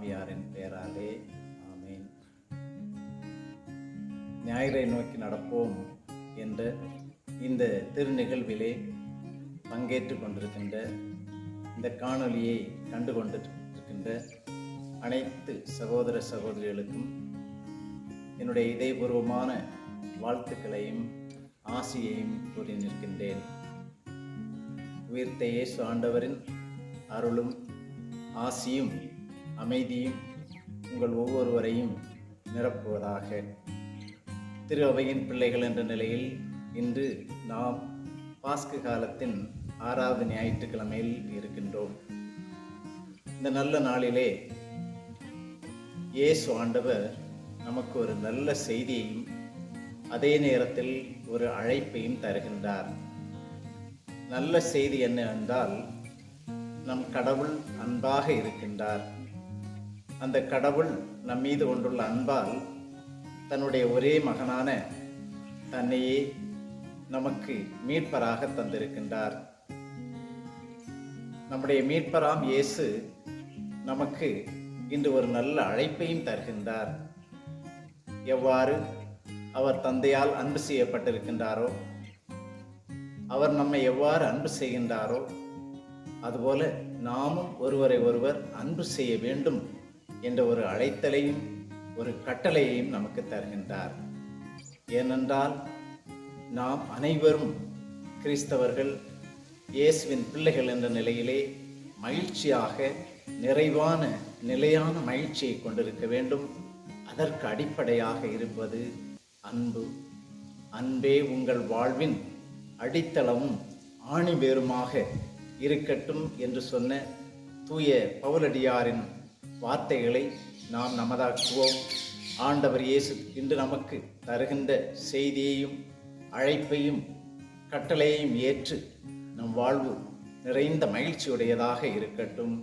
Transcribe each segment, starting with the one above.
ஆவியாரின் பெயராலே ஆமேன். ஞாயிறை நோக்கி நடப்போம் என்ற இந்த திருநிகழ்விலே பங்கேற்று கொண்டிருக்கின்ற இந்த காணொளியை கண்டு கொண்டிருக்கின்ற அனைத்து சகோதர சகோதரிகளுக்கும் என்னுடைய இதயபூர்வமான வாழ்த்துக்களையும் ஆசியையும் கூறி நிற்கின்றேன். உயிர்த்த இயேசு ஆண்டவரின் அருளும் ஆசியும் அமைதியும் உங்கள் ஒவ்வொருவரையும் நிரப்புவதாக. திரு அவையின் பிள்ளைகள் என்ற நிலையில் இன்று நாம் பாஸ்கு காலத்தின் ஆறாவது ஞாயிற்றுக்கிழமையில் இருக்கின்றோம். இந்த நல்ல நாளிலே இயேசு ஆண்டவர் நமக்கு ஒரு நல்ல செய்தியையும் அதே நேரத்தில் ஒரு அழைப்பையும் தருகின்றார். நல்ல செய்தி என்ன என்றால் நம் கடவுள் அன்பாக இருக்கின்றார். அந்த கடவுள் நம் மீது கொண்டுள்ள அன்பால் தன்னுடைய ஒரே மகனான தன்னையே நமக்கு மீட்பராக தந்திருக்கின்றார். நம்முடைய மீட்பராம் இயேசு நமக்கு இன்று ஒரு நல்ல அழைப்பையும் தருகின்றார். எவ்வாறு அவர் தந்தையால் அன்பு செய்யப்பட்டிருக்கின்றாரோ அவர் நம்மை எவ்வாறு அன்பு செய்கின்றாரோ அதுபோல நாமும் ஒருவரை ஒருவர் அன்பு செய்ய வேண்டும் என்ற ஒரு அழைத்தலையும் ஒரு கட்டளையையும் நமக்கு தருகின்றார். ஏனென்றால் நாம் அனைவரும் கிறிஸ்தவர்கள் இயேசுவின் பிள்ளைகள் என்ற நிலையிலே மகிழ்ச்சியாக நிறைவான நிலையான மகிழ்ச்சியை கொண்டிருக்க வேண்டும். அதற்கு அடிப்படையாக இருப்பது அன்பு. அன்பே உங்கள் வாழ்வின் அடித்தளமும் ஆணிவேருமாக இருக்கட்டும் என்று சொன்ன தூய பவுலடியாரின் வார்த்தைகளை நாம் நமதாக்குவோம். ஆண்டவர் இயேசு இன்று நமக்கு தருகின்ற செய்தியையும் அழைப்பையும் கட்டளையையும் ஏற்று நம் வாழ்வு நிறைந்த மகிழ்ச்சியுடையதாக இருக்கட்டும்.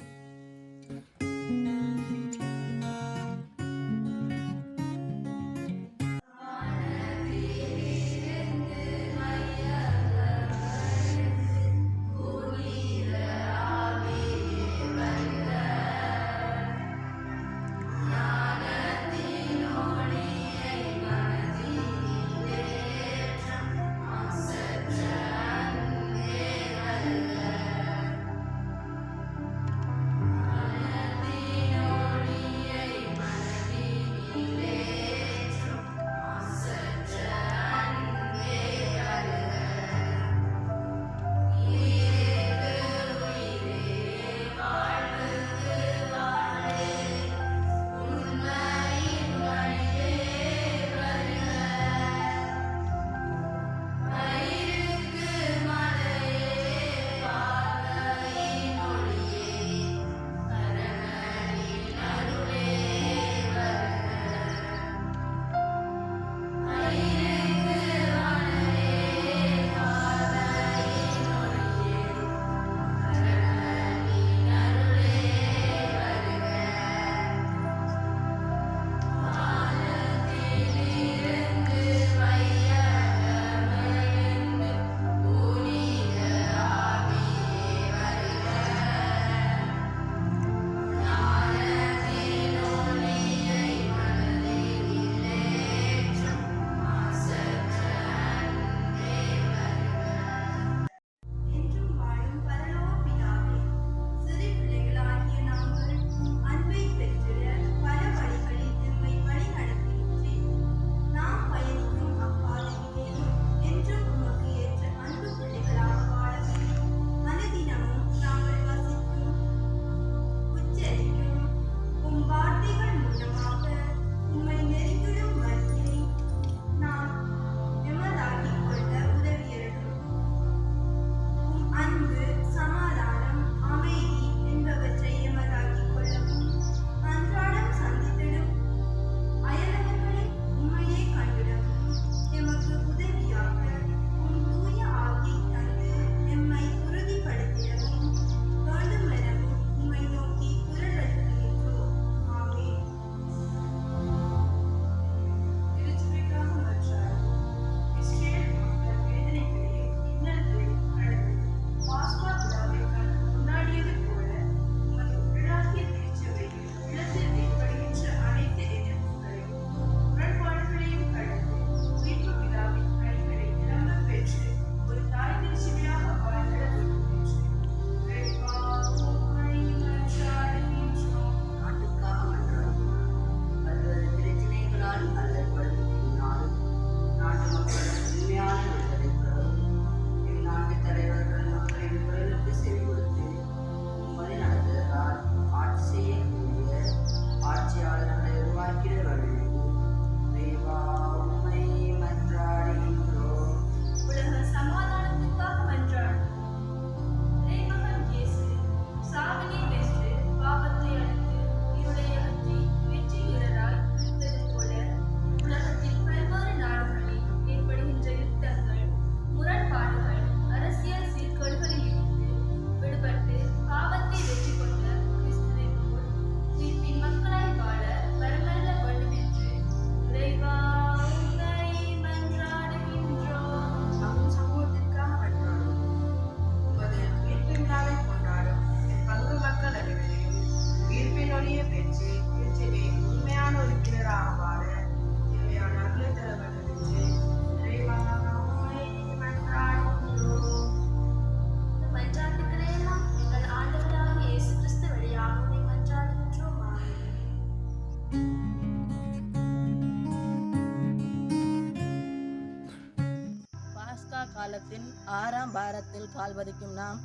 பாரத்தில் கால்வதிக்கும் நாம்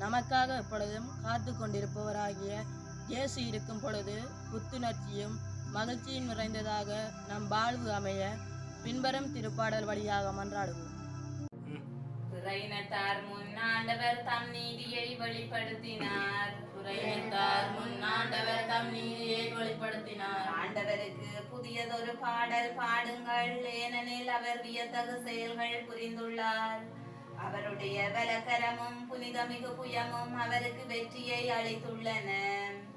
நமக்காக எப்பொழுதும் காத்து கொண்டிருப்பவராகிய இயேசு இருக்கும் பொழுது புத்துணர்ச்சியும் மகிழ்ச்சியும் நிறைந்ததாக நம் வாழ்வு அமைய பின்வரும் திருப்பாடல் வழியாக மன்றாடுவோம். புறையினத்தார் முன் ஆண்டவர் தம் நீதியை வெளிப்படுத்தினார். புறையினத்தார் முன் ஆண்டவர் தம் நீதியை வெளிப்படுத்தினார். ஆண்டவருக்கு புதியதொரு பாடல் பாடுங்கள். ஏனெனில் அவர் வியத்தகு செயல்கள் புரிந்துள்ளார். அவருடைய பலகரமும் புனிதமிகு புயமும் அவருக்கு வெற்றியை அளித்துள்ளன.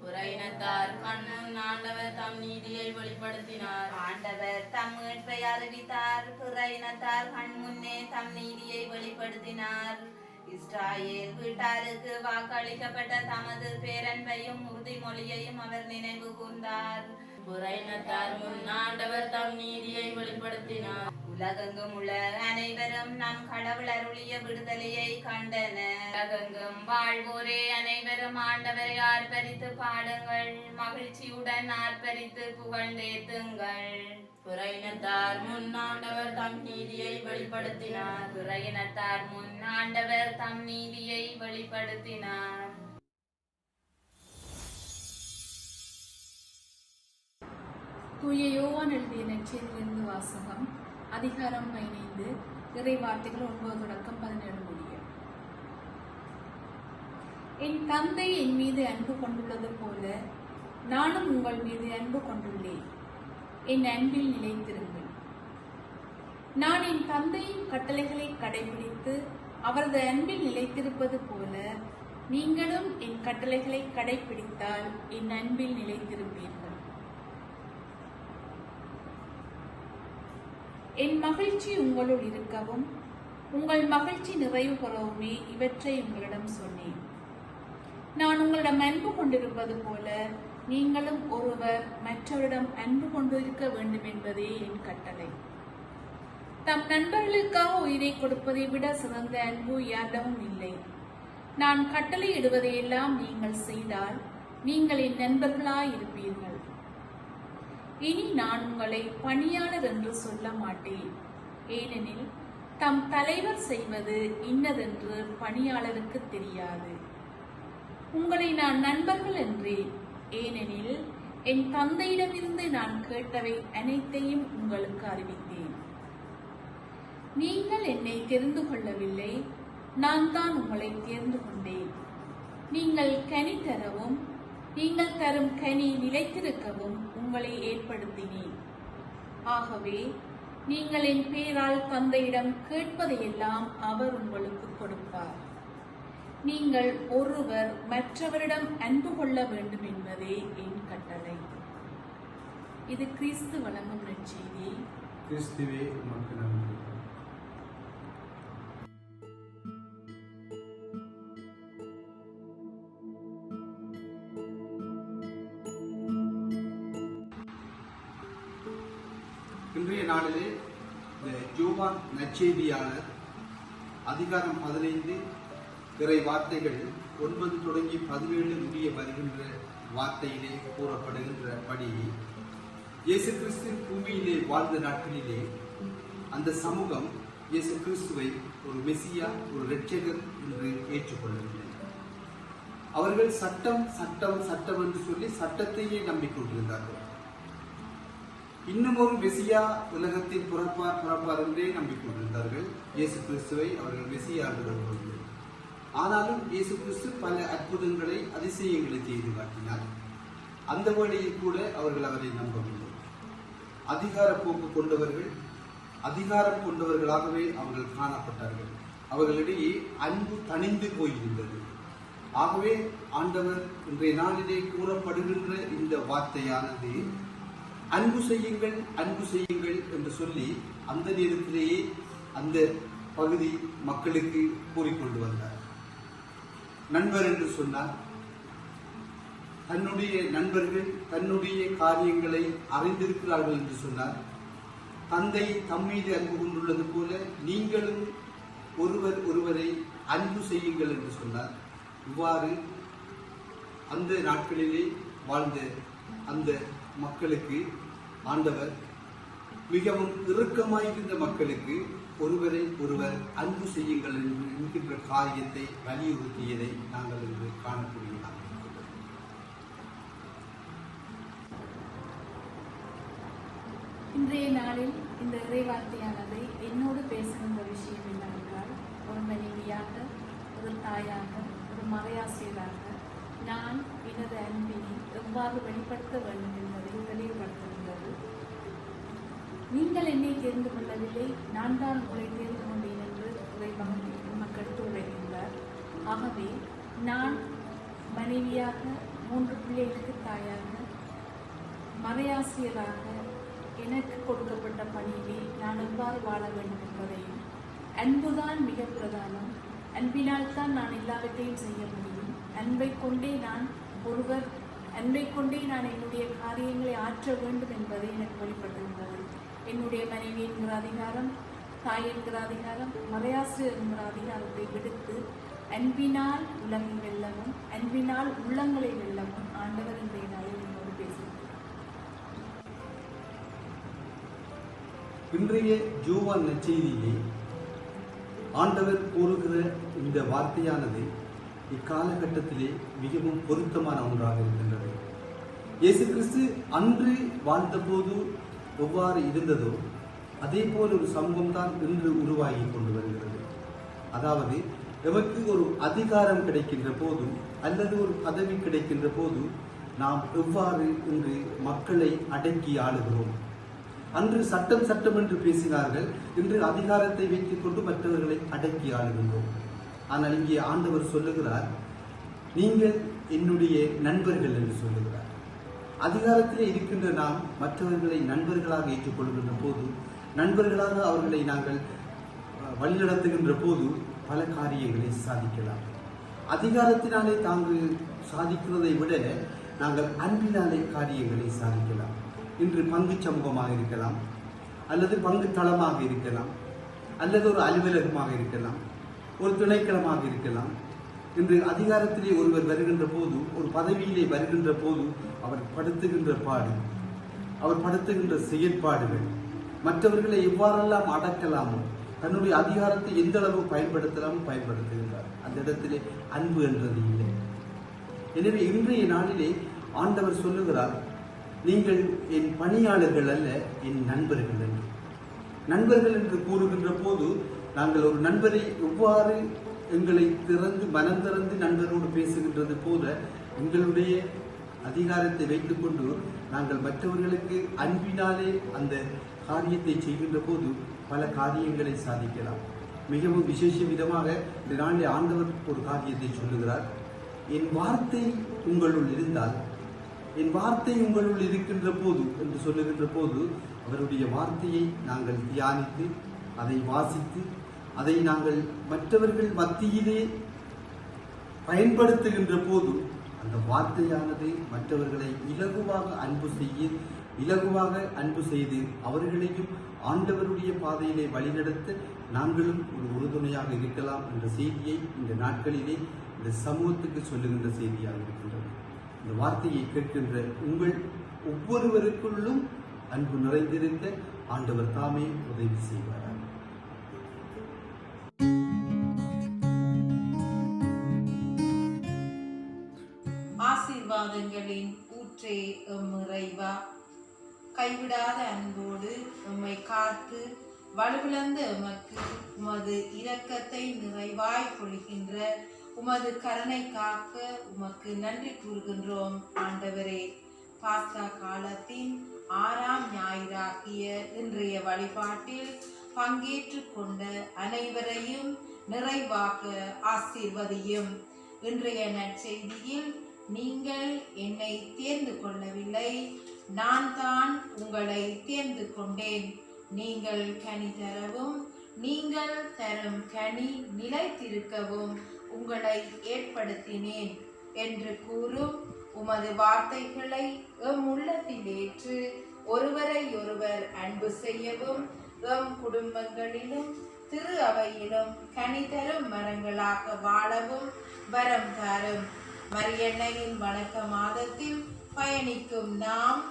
புறையினத்தார் கண்முன் ஆண்டவர் தம் நீதியை வெளிப்படுத்தினார். ஆண்டவர் தம் மீட்பை அறிவித்தார். பிற இனத்தார் கண் முன்னே தம் நீதியை வெளிப்படுத்தினார். இஸ்ராயேல் வீட்டாருக்கு வாக்களிக்கப்பட்ட தமது பேரன்பையும் உறுதிமொழியையும் அவர் நினைவு கூர்ந்தார். புறையினத்தார் முன் ஆண்டவர் தம் நீதியை வெளிப்படுத்தினார். உலகெங்கும் உள்ள அனைவரும் நம் கடவுள் அருளிய விடுதலையை கண்டனர். உலகெங்கும் வாழ்வோரே அனைவரும் ஆண்டவரை ஆர்ப்பரித்து பாடுங்கள். மகிழ்ச்சியுடன் ஆர்ப்பரித்து புகழ்ந்தேத்துங்கள். புறையினத்தார் முன் ஆண்டவர் தம் நீதியை வெளிப்படுத்தினார். துறையினத்தார் முன் ஆண்டவர் தம் நீதியை வெளிப்படுத்தினார். தூய யோவான் எழுதிய நெற்றியிலிருந்து வாசகம். அதிகாரம் பதினைந்து. இறை வார்த்தைகள் ஒன்பது தொடக்கம் பதினேழு முடிய என் தந்தை என் மீது அன்பு கொண்டுள்ளது போல நானும் உங்கள் மீது அன்பு கொண்டுள்ளேன். என் அன்பில் நிலைத்திருங்கள். நான் என் தந்தையின் கட்டளைகளை கடைபிடித்து அவரது அன்பில் நிலைத்திருப்பது போல நீங்களும் என் கட்டளைகளை கடைபிடித்தால் என் அன்பில் நிலைத்திருப்பீர்கள். என் மகிழ்ச்சி உங்களுள் இருக்கவும் உங்கள் மகிழ்ச்சி நிறைவு பெறவுமே இவற்றை உங்களிடம் சொன்னேன். நான் உங்களிடம் அன்பு கொண்டிருப்பது போல நீங்களும் ஒருவர் மற்றவரிடம் அன்பு கொண்டிருக்க வேண்டும் என்பதே என் கட்டளை. தம் நண்பர்களுக்காக உயிரை கொடுப்பதை விட சிறந்த அன்பு யாரிடமும் இல்லை. நான் கட்டளை இடுவதையெல்லாம் நீங்கள் செய்தால் நீங்கள் என் நண்பர்களாய் இருப்பீர்கள் இனி நான் உங்களை பணியாளர் என்று சொல்ல மாட்டேன். ஏனெனில் தம் தலைவர் செய்வது இன்னதென்று பணியாளருக்கு தெரியாது. உங்களை நான் நண்பர்கள் என்றேன். ஏனெனில் என் தந்தையிடமிருந்து நான் கேட்டவை அனைத்தையும் உங்களுக்கு அறிவித்தேன். நீங்கள் என்னை தெரிந்து கொள்ளவில்லை. நான் தான் உங்களை தேர்ந்து கொண்டேன். நீங்கள் கனி தரவும் நீங்கள் தரும் கனி நிலைத்திருக்கவும் உங்களை ஏற்படுத்தினேன். ஆகவே நீங்கள் என் பேரால் தந்தையிடம் கேட்பதையெல்லாம் அவர் உங்களுக்கு கொடுப்பார். நீங்கள் ஒருவர் மற்றவரிடம் அன்பு கொள்ள வேண்டும் என்பதே என் கட்டளை. இது கிறிஸ்து வழங்கும் நற்செய்தி. கிறிஸ்துவே உமக்கு நன்றி. ஜோவான் அதிகாரம் பதினைந்து பிறை வார்த்தைகள் ஒன்பது தொடங்கி பதினேழு முடிய வருகின்ற வார்த்தையிலே கூறப்படுகின்ற படி இயேசு கிறிஸ்து பூமியிலே வாழ்ந்த நாட்களிலே அந்த சமூகம் இயேசு கிறிஸ்துவை ஒரு மெசியா ஒரு ரட்சகர் என்று ஏற்றுக்கொள்ளவில்லை. அவர்கள் சட்டம் சட்டம் சட்டம் என்று சொல்லி சட்டத்தையே நம்பிக்கொண்டிருந்தார்கள். இன்னும் ஒரு மெசியா உலகத்தில் பிறப்பார் பிறப்பார் என்றே நம்பிக்கொண்டிருந்தார்கள். இயேசு கிறிஸ்துவை அவர்கள் மெசியா ஆனாலும் இயேசு கிறிஸ்து பல அற்புதங்களை அதிசயங்களை செய்து காட்டினார். அந்த வழியில் கூட அவர்கள் அவரை நம்பவில்லை. அதிகார போக்கு கொண்டவர்கள் அதிகாரம் கொண்டவர்களாகவே அவர்கள் காணப்பட்டார்கள். அவர்களிடையே அன்பு தணிந்து போயிருந்தது. ஆகவே ஆண்டவர் இன்றைய நாளிலே கூறப்படுகின்ற இந்த வார்த்தையானது அன்பு செய்யுங்கள் அன்பு செய்யுங்கள் என்று சொல்லி அந்த நேரத்திலேயே அந்த பகுதி மக்களுக்கு கூறிக்கொண்டு வந்தார். நண்பர் என்று சொன்னார் தன்னுடைய நண்பர்கள் தன்னுடைய காரியங்களை அறிந்திருக்கிறார்கள் என்று சொன்னார் தந்தை தம்மீது அன்பு கொண்டுள்ளது போல நீங்களும் ஒருவர் ஒருவரை அன்பு செய்யுங்கள் என்று சொன்னார் இவ்வாறு அந்த நாட்களிலே வாழ்ந்த அந்த மக்களுக்கு ஆண்டவர் மிகவும் இறுக்கமாயிருந்த மக்களுக்கு ஒருவரை ஒருவர் அன்பு செய்யுங்கள் என்று என்கின்ற காரியத்தை வலியுறுத்தியதை நாங்கள் இன்று காணக்கூடியதாக இன்றைய நாளில் இந்த இறைவார்த்தையானது என்னோடு பேசுகின்ற விஷயம் என்னவென்றால் ஒரு மனைவியாக ஒரு தாயாக ஒரு மறையாசிரியராக நான் எனது அன்பினை எவ்வாறு வெளிப்படுத்த வேண்டும் என்பதை தெளிவுபடுத்த நீங்கள் என்னை தெரிந்து கொள்ளவில்லை. நான் தான் உங்களை தெரிந்து கொண்டேன் என்று இறைவன் மக்கள் எடுத்து உரைகின்றார் ஆகவே நான் மனைவியாக மூன்று பிள்ளைகளுக்கு தாயாக மறையாசிரியராக எனக்கு கொடுக்கப்பட்ட பணியிலே நான் எவ்வாறு வாழ வேண்டும் என்பதையும் அன்புதான் மிக பிரதானம். அன்பினால் தான் நான் எல்லாவற்றையும் செய்ய முடியும். அன்பை கொண்டே நான் ஒருவர் அன்பை கொண்டே நான் என்னுடைய காரியங்களை ஆற்ற வேண்டும் என்பதை எனக்கு வெளிப்படுத்துகின்றது என்னுடைய மனைவி என்கிற அதிகாரம் தாய் என்கிற அதிகாரம் மறையாசிரியர் என்கிற அதிகாரத்தை விடுத்து அன்பினால் உலகை வெல்லவும் அன்பினால் உள்ளங்களை வெல்லவும் ஆண்டவர் இன்றைய நாளில் என்னோடு பேசுகிறார். இன்றைய ஜூவா நச்செய்தியை ஆண்டவர் கூறுகிற இந்த வார்த்தையானது இக்காலகட்டத்திலே மிகவும் பொருத்தமான ஒன்றாக இருக்கின்றது. இயேசு கிறிஸ்து அன்று வாழ்ந்தபோது எவ்வாறு இருந்ததோ அதே போல் ஒரு சமூகம் தான் இன்று உருவாகி கொண்டு வருகிறது. அதாவது எமக்கு ஒரு அதிகாரம் கிடைக்கின்ற போது அல்லது ஒரு பதவி கிடைக்கின்ற போது நாம் எவ்வாறு இன்று மக்களை அடக்கி ஆளுகிறோம்? அன்று சட்டம் சட்டம் என்று பேசினார்கள் இன்று அதிகாரத்தை வைத்துக் கொண்டு மற்றவர்களை அடக்கி ஆளுகின்றோம். ஆனால் இங்கே ஆண்டவர் சொல்லுகிறார் நீங்கள் என்னுடைய நண்பர்கள் என்று சொல்லுகிறார். அதிகாரத்திலே இருக்கின்ற நாம் மற்றவர்களை நண்பர்களாக ஏற்றுக்கொள்கின்ற போது நண்பர்களாக அவர்களை நாங்கள் வழிநடத்துகின்ற போது பல காரியங்களை சாதிக்கலாம். அதிகாரத்தினாலே தாங்கள் சாதிக்கிறதை விட நாங்கள் அன்பினாலே காரியங்களை சாதிக்கலாம். இன்று பங்கு சமூகமாக இருக்கலாம் அல்லது பங்கு தளமாக இருக்கலாம் அல்லது ஒரு அலுவலகமாக இருக்கலாம் ஒரு துணைக்களமாக இருக்கலாம். இன்று அதிகாரத்திலே ஒருவர் வருகின்ற போது ஒரு பதவியிலே வருகின்ற போது அவர் படுத்துகின்ற பாடு அவர் படுத்துகின்ற செயற்பாடுகள் மற்றவர்களை எவ்வாறெல்லாம் அடக்கலாமோ தன்னுடைய அதிகாரத்தை எந்த அளவு பயன்படுத்தலாமோ பயன்படுத்துகின்றார். அந்த இடத்திலே அன்பு என்றது இல்லை. எனவே இன்றைய நாளிலே ஆண்டவர் சொல்லுகிறார் நீங்கள் என் பணியாளர்கள் அல்ல என் நண்பர்கள் என்று. நண்பர்கள் என்று கூறுகின்ற போது நாங்கள் ஒரு நண்பரை எவ்வாறு எங்களை திறந்து மனம் திறந்து நண்பரோடு பேசுகின்றது போல எங்களுடைய அதிகாரத்தை வைத்துக்கொண்டு நாங்கள் மற்றவர்களுக்கு அன்பினாலே அந்த காரியத்தை செய்கின்ற போது பல காரியங்களை சாதிக்கலாம். மிகவும் விசேஷ விதமாக இந்த நாளில் ஆண்டவர் ஒரு காரியத்தை சொல்லுகிறார். என் வார்த்தை உங்களுள் இருந்தால் என் வார்த்தை உங்களுள் இருக்கின்ற போது என்று சொல்லுகின்ற போது அவருடைய வார்த்தையை நாங்கள் தியானித்து அதை வாசித்து அதை நாங்கள் மற்றவர்கள் மத்தியிலே பயன்படுத்துகின்ற போது அந்த வார்த்தையானது மற்றவர்களை இலகுவாக அன்பு செய்ய இலகுவாக அன்பு செய்து அவர்களையும் ஆண்டவருடைய பாதையிலே வழிநடத்த நாங்களும் ஒரு உறுதுணையாக இருக்கலாம் என்ற செய்தியை இந்த நாட்களிலே இந்த சமூகத்துக்கு சொல்லுகின்ற செய்தியாக இருக்கின்றது. இந்த வார்த்தையை கேட்கின்ற உங்கள் ஒவ்வொருவருக்குள்ளும் அன்பு நிறைந்திருக்க ஆண்டவர் தாமே உதவி செய்வார். ஆசீர்வாதங்களின் ஊற்றே எம் இறைவா. கைவிடாத அன்போடு உம்மை காத்து வலுவிழந்த எமக்கு உமது இரக்கத்தை நிறைவாய் கொள்கின்ற உமது கருணை காக்க உமக்கு நன்றி கூறுகின்றோம் ஆண்டவரே. பாஸ்தா காலத்தின் ஆறாம் ஞாயிறாகிய இன்றைய வழிபாட்டில் பங்கேற்று கொண்ட அனைவரையும் நிறைவாக ஆசீர்வதியும். இன்றைய நற்செய்தியில் நீங்கள் என்னை தேர்ந்து கொள்ளவில்லை. நான் தான் உங்களை தேர்ந்து கொண்டேன். நீங்கள் கனி தரவும் நீங்கள் தரும் கனி நிலைத்திருக்கவும் உங்களை ஏற்படுத்தினேன் என்று கூறும் உமது வார்த்தைகளை எம் உள்ளத்தில் ஏற்று ஒருவரை ஒருவர் அன்பு செய்யவும் எம் குடும்பங்களிலும் திரு அவையிலும் கனி தரும் மரங்களாக வாழவும் வரம் தாரும். மரியண்ணையின் வணக்க மாதத்தில் பயணிக்கும் நாம்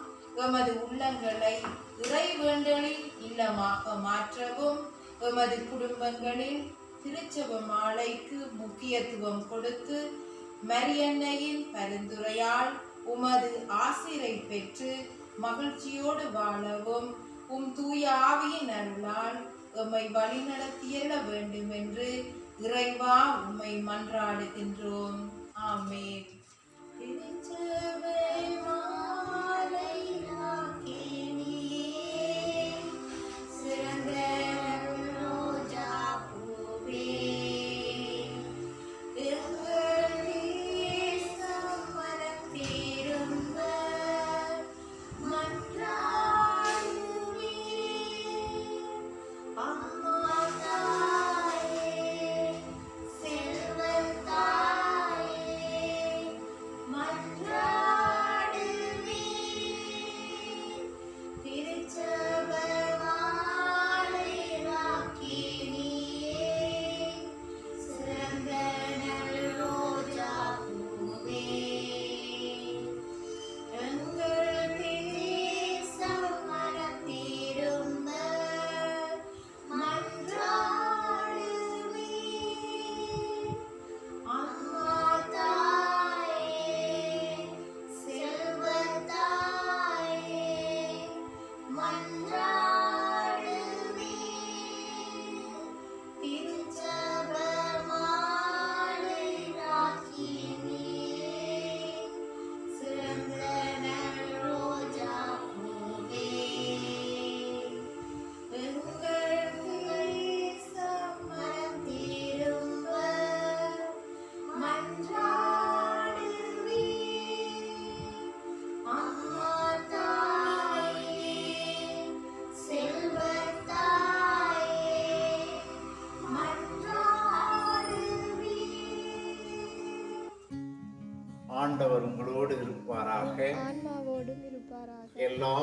எமது உள்ளங்களை இறை வேண்டலின் இல்லமாக மாற்றவும் எமது குடும்பங்களில் திருச்சப மாலைக்கு முக்கியத்துவம் கொடுத்து மரியன்னையின் பரிந்துரையால் உமது ஆசிரை பெற்று மகிழ்ச்சியோடு வாழவும் உம் தூய ஆவியின் அருளால் எம்மை வழிநடத்தியல வேண்டும் என்று இறைவா உம்மை மன்றாடுகின்றோம். ஆமென்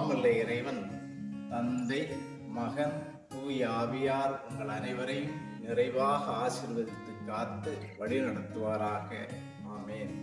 எல்லாம் இறைவன். தந்தை மகன் தூய் ஆவியார் உங்கள் அனைவரையும் நிறைவாக ஆசிர்வதித்து காத்து வழி நடத்துவாராக ஆமேன்.